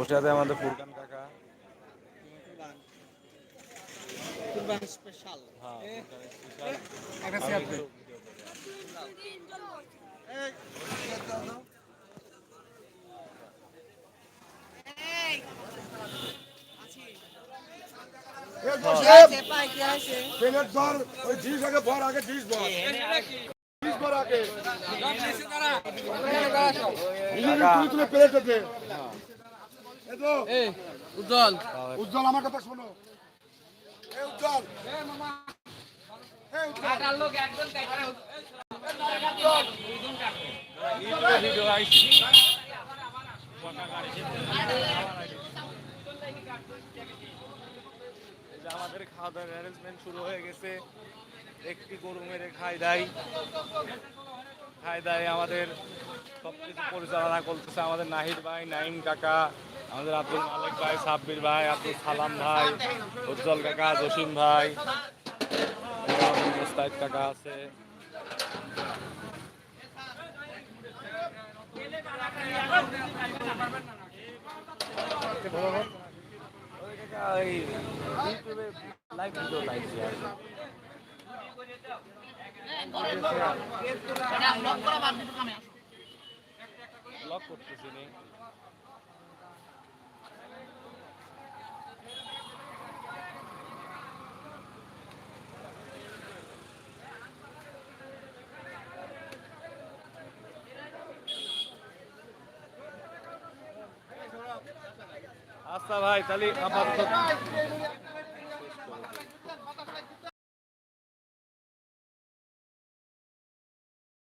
বসে আছে আমাদের ফুরকান কাকা। স্পেশাল একটা শেয়ার দিই পাই আছে ধর ওই জিনিস আগে ভর আগে জিনিস ভর। জিনিস ভর আগে। তুলে তুলে প্লেট দে এই তো উজ্জ্বল। উজ্জ্বল আমার কথা শোনো। উজ্জ্বল। আমাদের খাওয়া দাওয়ার অ্যারেঞ্জমেন্ট শুরু হয়ে গেছে। একটি গরু মেরে খাই দেয় খাই দেয় আমাদের সব কিছু পরিচালনা করতেছে আমাদের নাহিদ ভাই নাইম কাকা, আমাদের আব্দুল মালিক ভাই, সাব্বির ভাই, আব্দুল সালাম ভাই, উজ্জ্বল কাকা, জসিম ভাই, মুস্তাহিদ কাকা আছে। লাইভ ভিডিও লাইছি আচ্ছা ভাই তাহলে আপাতত